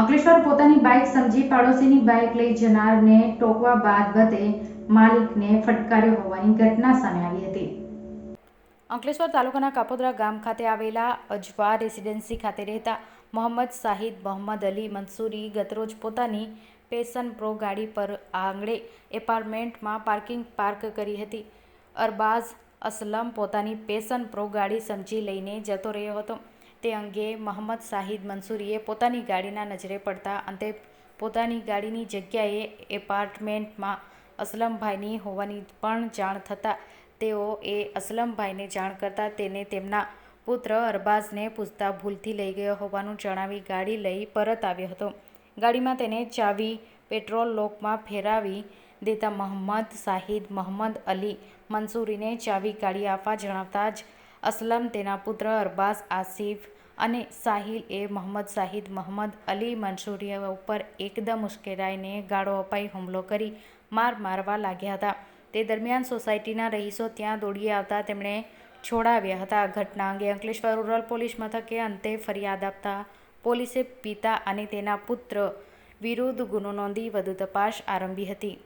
અંકલેશ્વર પોતાની બાઇક સમજી પાડોશીની બાઇક લઈ જનારને ટોકવા બાદ બધે માલિકને ફટકાર્યો હોવાની ઘટના સામે આવી હતી. અંકલેશ્વર તાલુકાના કાપોદરા ગામ ખાતે આવેલા અજવા રેસિડેન્સી ખાતે રહેતા મોહમ્મદ શાહિદ મોહમ્મદ અલી મંસૂરી ગતરોજ પોતાની પેશન પ્રો ગાડી પર આંગળે એપાર્ટમેન્ટમાં પાર્કિંગ પાર્ક કરી હતી. અરબાઝ અસલમ પોતાની પેશન પ્રો ગાડી સમજી લઈને જતો રહ્યો હતો. તે અંગે મોહમ્મદ શાહિદ મંસૂરીએ પોતાની ગાડીના નજરે પડતા અંતે પોતાની ગાડીની જગ્યાએ એપાર્ટમેન્ટમાં અસલમભાઈની હોવાની પણ જાણ થતાં તેઓએ અસલમભાઈને જાણ કરતાં તેને તેમના પુત્ર અરબાઝને પૂછતા ભૂલથી લઈ ગયો હોવાનું જણાવી ગાડી લઈ પરત આવ્યો હતો. ગાડીમાં તેને ચાવી, પેટ્રોલ લોકમાં ફેરાવી દેતા મોહમ્મદ શાહિદ મોહમ્મદ અલી મંસૂરીને ચાવી ગાડી આપવા જણાવતા જ અસલમ તેના પુત્ર અરબાઝ આસિફ અને સાહિલ એ મોહમ્મદ શાહિદ મોહમ્મદ અલી મંસૂરિયા ઉપર એકદમ ઉશ્કેરાઈને ગાળો અપાઈ હુમલો કરી માર મારવા લાગ્યા હતા. તે દરમિયાન સોસાયટીના રહીશો ત્યાં દોડી આવતા તેમણે છોડાવ્યા હતા. ઘટના અંગે અંકલેશ્વર રૂરલ પોલીસ મથકે અંતે ફરિયાદ આપતા પોલીસે પિતા અને તેના પુત્ર વિરુદ્ધ ગુનો નોંધી વધુ તપાસ આરંભી હતી.